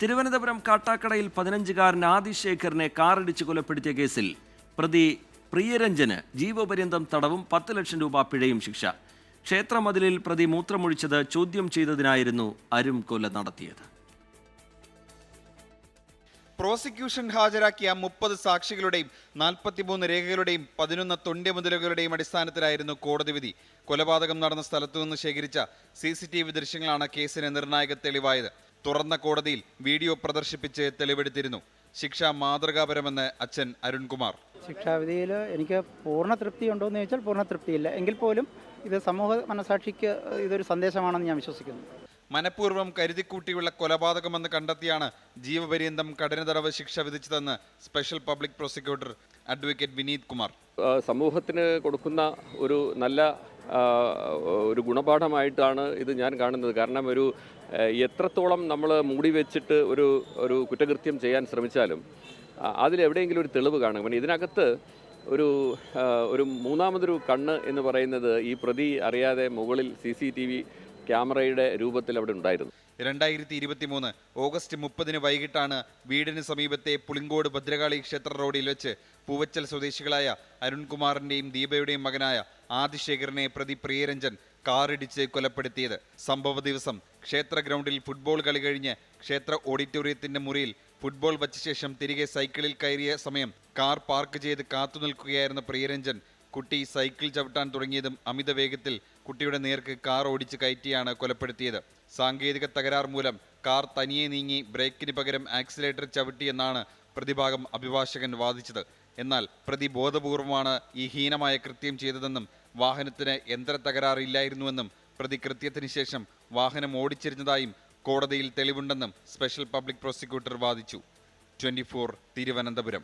തിരുവനന്തപുരം കാട്ടാക്കടയിൽ പതിനഞ്ചുകാരൻ ആദിശേഖറിനെ കാറിടിച്ച് കൊലപ്പെടുത്തിയ കേസിൽ പ്രതി പ്രിയരഞ്ജന് ജീവപര്യന്തം തടവും പത്ത് ലക്ഷം രൂപ പിഴയും ശിക്ഷ. ക്ഷേത്രമതിലിൽ പ്രതി മൂത്രമൊഴിച്ചത് ചോദ്യം ചെയ്തതിനായിരുന്നു അരും കൊല നടത്തിയത്. പ്രോസിക്യൂഷൻ ഹാജരാക്കിയ മുപ്പത് സാക്ഷികളുടെയും നാൽപ്പത്തിമൂന്ന് രേഖകളുടെയും പതിനൊന്ന് തൊണ്ടിമുതലുകളുടെയും അടിസ്ഥാനത്തിലായിരുന്നു കോടതി വിധി. കൊലപാതകം നടന്ന സ്ഥലത്തു നിന്ന് ശേഖരിച്ച സി ദൃശ്യങ്ങളാണ് കേസിന് നിർണായക തെളിവായത്. തുറന്ന കോടതിയിൽ വീഡിയോ പ്രദർശിപ്പിച്ച് തെളിവെടുത്തിരുന്നു. ശിക്ഷ മാതൃകാപരമെന്ന് അച്ഛൻ അരുൺകുമാർ. ശിക്ഷാവിധിയിൽ എനിക്ക് പൂർണ തൃപ്തി ഉണ്ടോ എന്ന് ചോദിച്ചാൽ പൂർണ തൃപ്തിയില്ല. എങ്കിൽ പോലും ഇത് സമൂഹ മനസാക്ഷിക്ക് ഇതൊരു സന്ദേശമാണെന്ന് ഞാൻ വിശ്വസിക്കുന്നു. മനഃപൂർവം കരുതിക്കൂട്ടിയുള്ള കൊലപാതകമെന്ന് കണ്ടെത്തിയാണ് ജീവപര്യന്തം കഠിന തടവ് ശിക്ഷ വിധിച്ചതെന്ന് special public prosecutor advocate Vineeth Kumar. സമൂഹത്തിന് കൊടുക്കുന്ന ഒരു നല്ല ഒരു ഗുണപാഠമായിട്ടാണ് ഇത് ഞാൻ കാണുന്നത്. കാരണം ഒരു എത്രത്തോളം നമ്മൾ മൂടി വെച്ചിട്ട് ഒരു ഒരു കുറ്റകൃത്യം ചെയ്യാൻ ശ്രമിച്ചാലും അതിലെവിടെയെങ്കിലും ഒരു തെളിവ് കാണും. പിന്നെ ഇതിനകത്ത് ഒരു ഒരു മൂന്നാമതൊരു കണ്ണ് എന്ന് പറയുന്നത് ഈ പ്രതി അറിയാതെ മുകളിൽ സി ക്യാമറയുടെ രൂപത്തിൽ അവിടെ ഉണ്ടായിരുന്നു. രണ്ടായിരത്തി ഇരുപത്തി മൂന്ന് ഓഗസ്റ്റ് മുപ്പതിന് വൈകിട്ടാണ് വീടിന് സമീപത്തെ പുളിങ്കോട് ഭദ്രകാളി ക്ഷേത്ര റോഡിൽ വെച്ച് പൂവച്ചൽ സ്വദേശികളായ അരുൺകുമാറിന്റെയും ദീപയുടെയും മകനായ ആദിശേഖരനെ പ്രതി പ്രിയരഞ്ജൻ കാറിടിച്ച് കൊലപ്പെടുത്തിയത്. സംഭവ ദിവസം ക്ഷേത്ര ഗ്രൗണ്ടിൽ ഫുട്ബോൾ കളി കഴിഞ്ഞ് ക്ഷേത്ര ഓഡിറ്റോറിയത്തിന്റെ മുറിയിൽ ഫുട്ബോൾ വച്ച ശേഷം തിരികെ സൈക്കിളിൽ കയറിയ സമയം കാർ പാർക്ക് ചെയ്ത് കാത്തുനിൽക്കുകയായിരുന്ന പ്രിയരഞ്ജൻ കുട്ടി സൈക്കിൾ ചവിട്ടാൻ തുടങ്ങിയതും അമിത വേഗത്തിൽ കുട്ടിയുടെ നേർക്ക് കാർ ഓടിച്ച് കയറ്റിയാണ് കൊലപ്പെടുത്തിയത്. സാങ്കേതിക തകരാർ മൂലം കാർ തനിയെ നീങ്ങി ബ്രേക്കിന് പകരം ആക്സിലേറ്റർ ചവിട്ടിയെന്നാണ് പ്രതിഭാഗം അഭിഭാഷകൻ വാദിച്ചത്. എന്നാൽ പ്രതി ബോധപൂർവമാണ് ഈ ഹീനമായ കൃത്യം ചെയ്തതെന്നും വാഹനത്തിന് യന്ത്ര തകരാറില്ലായിരുന്നുവെന്നും പ്രതി കൃത്യത്തിന് ശേഷം വാഹനം ഓടിച്ചിരുന്നതായും കോടതിയിൽ തെളിവുണ്ടെന്നും സ്പെഷ്യൽ പബ്ലിക് പ്രോസിക്യൂട്ടർ വാദിച്ചു. ട്വന്റി തിരുവനന്തപുരം.